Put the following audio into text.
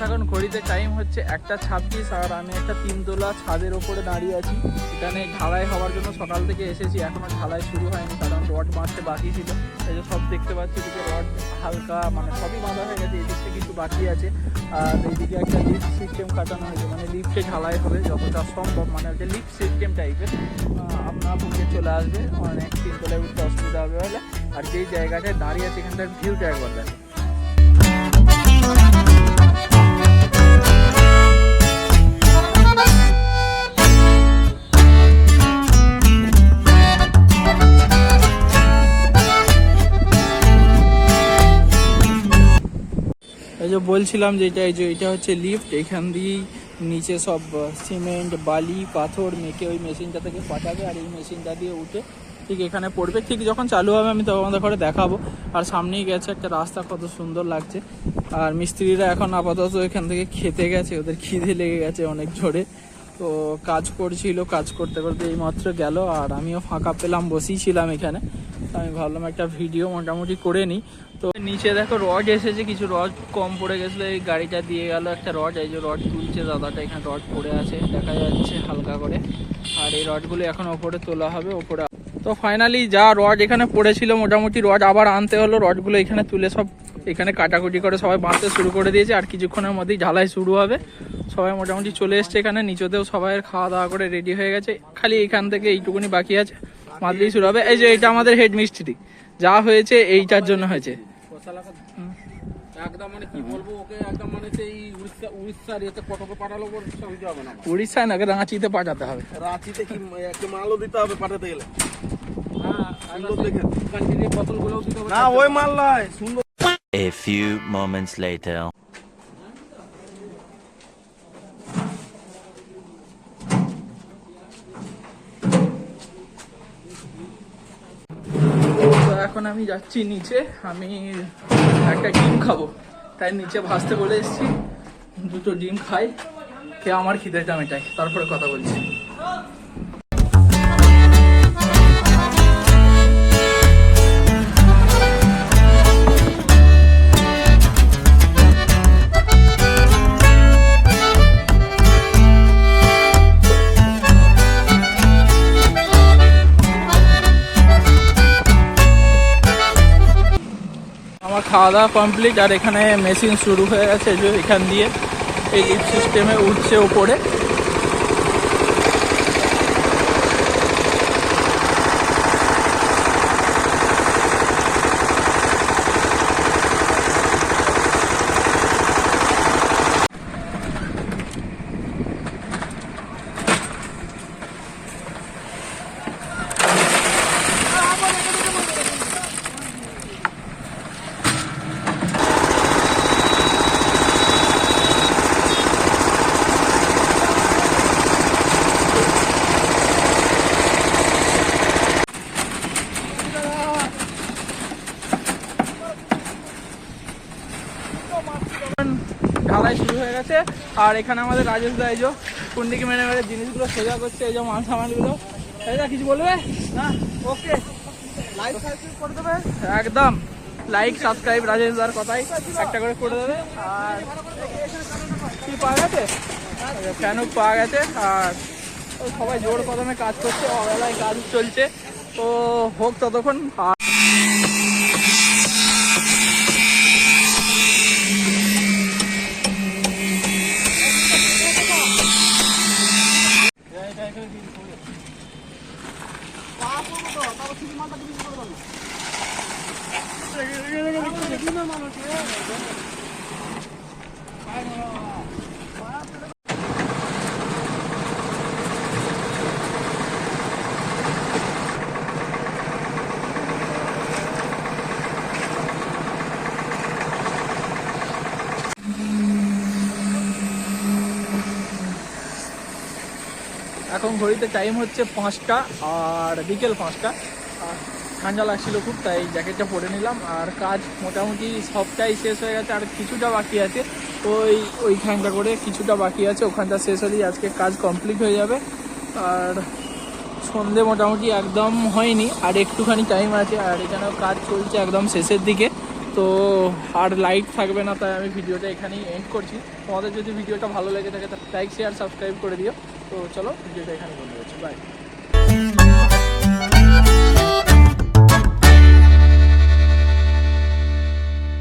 ঘড়িতে টাইম হচ্ছে একটা ছাব্বিশ আর আমি একটা তিনতলা ছাদের ওপরে দাঁড়িয়ে আছি। এখানে ঢালাই হওয়ার জন্য সকাল থেকে এসেছি, এখনও ঢালাই শুরু হয়নি, কারণ রড বাঁধতে বাকি ছিল। এই যে সব দেখতে পাচ্ছি, এদিকে রড হালকা মানে সবই বাঁধা হয়ে গেছে এদিকটা কিছু বাকি আছে। আর এইদিকে একটা লিফট সিস্টেম কাটানো হয়েছে মানে লিফটে ঢালাই হবে যতটা সম্ভব মানে হচ্ছে লিফট সিস্টেম টাইপের আপনার বুকে চলে আসবে, অনেক তিনতলায় উঠতে অসুবিধা হবে বলে। আর যেই জায়গাটায় দাঁড়িয়ে আছে, এখানটার ভিউটা একবার দেখো। যে বলছিলাম যে এটা এই যে এটা হচ্ছে লিফট এখান দিয়েই নিচে সব সিমেন্ট বালি, পাথর মেখে ওই মেশিনটা থেকে পাঠাবে আর এই মেশিনটা দিয়ে উঠে ঠিক এখানে পড়বে। ঠিক যখন চালু হবে, আমি তখন আমাদের ঘরে দেখাবো। আর সামনেই গেছে একটা রাস্তা, কত সুন্দর লাগছে। আর মিস্ত্রিরা এখন আপাতত এখান থেকে খেতে গেছে। ওদের খিদে লেগে গেছে অনেক জোরে। তো কাজ করছিল, কাজ করতে করতে এই মাত্র গেল। আর আমিও ফাঁকা পেলাম, বসেই ছিলাম এখানে। আমি ভাবলাম একটা ভিডিও মোটামুটি করে নিই। তো নিচে দেখো রড এসেছে, কিছু রড কম পড়ে গেছিল। এই গাড়িটা দিয়ে গেল একটা রড, এই যে রড তুলছে দাদাটা, এখানে রড পড়ে আছে, দেখা যাচ্ছে হালকা করে। আর এই রডগুলো এখন ওপরে তোলা হবে, ওপরে তো ফাইনালি যা রড এখানে পড়েছিল মোটামুটি রড আবার আনতে হলো। রডগুলো এখানে তুলে সব এখানে কাটাকুটি করে সবাই বাঁধতে শুরু করে দিয়েছে। আর কিছুক্ষণের মধ্যেই ঝালাই শুরু হবে। সবাই মোটামুটি চলে এসছে এখানে। নিচেতেও সবাই খাওয়া দাওয়া করে রেডি হয়ে গেছে। খালি এখান থেকে এইটুকুনি বাকি আছে। মাদলি শুরু হবে। এই যে এটা আমাদের হেড মিস্ত্রি যা হয়েছে এইটার জন্য হয়েছে। মানে মানে। উড়িষ্যায় নাকি রাঁচিতে পাঠাতে হবে? রাঁচিতে কি একটু মালও দিতে হবে পাঠাতে গেলে? সুন্দর দেখে কন্টিনিউ বোতলগুলোও দিতে হবে। না ওই মাল নয় সুন্দর। A few moments later. তো এখন আমি যাচ্ছি নিচে। আমি একটা ডিম খাব। তাই নিচে ভাসতে বলে এসেছি। দুটো ডিম খাই। খেয়ে আমার খিদেটা মেটাই তারপরে কথা বলছি। আমার খাওয়া দাওয়া কমপ্লিট আর এখানে মেশিন শুরু হয়ে গেছে যে এখান দিয়ে এই লিফট সিস্টেমে উঠছে ওপরে ঢালাই শুরু হয়ে গেছে। আর এখানে আমাদের রাজেশ দা, এই যে কুন্ডিকে মেরে মেরে জিনিসগুলো সোজা করছে, এই যে মাল সামানগুলো। এই দা কিছু বলবে? না? ওকে। লাইক সাবস্ক্রাইব করে দেবে। একদম। লাইক সাবস্ক্রাইব রাজেশ দার কথাই। একটা করে করে দেবে। আর কি পাওয়া গেছে? ফ্যানও পাওয়া গেছে। আর সবাই জোর কদমে কাজ করছে, অবেলায় কাজ চলছে। তো হোক ততক্ষণ আর এখন ঘড়িতে টাইম হচ্ছে পাঁচটা আর বিকেল পাঁচটা। ঠান্ডা লাগছিল খুব, তাই জ্যাকেটটা পরে নিলাম। আর কাজ মোটামুটি সবটাই শেষ হয়ে গেছে, আর কিছুটা বাকি আছে। ওই, ওইখানটা করে কিছুটা বাকি আছে, ওখানটা শেষ হলেই আজকে কাজ কমপ্লিট হয়ে যাবে। আর সন্ধে মোটামুটি একদম হয়নি, আর একটুখানি টাইম আছে, আর এখানেও কাজ চলছে একদম শেষের দিকে। তো আর লাইট থাকবে না, তাই আমি ভিডিওটা এখানেই এন্ড করছি। তোমাদের যদি ভিডিওটা ভালো লেগে থাকে, তাহলে লাইক শেয়ার সাবস্ক্রাইব করে দিও। তো চলো, ভিডিওটা এখানে বন্ধ হচ্ছে বাই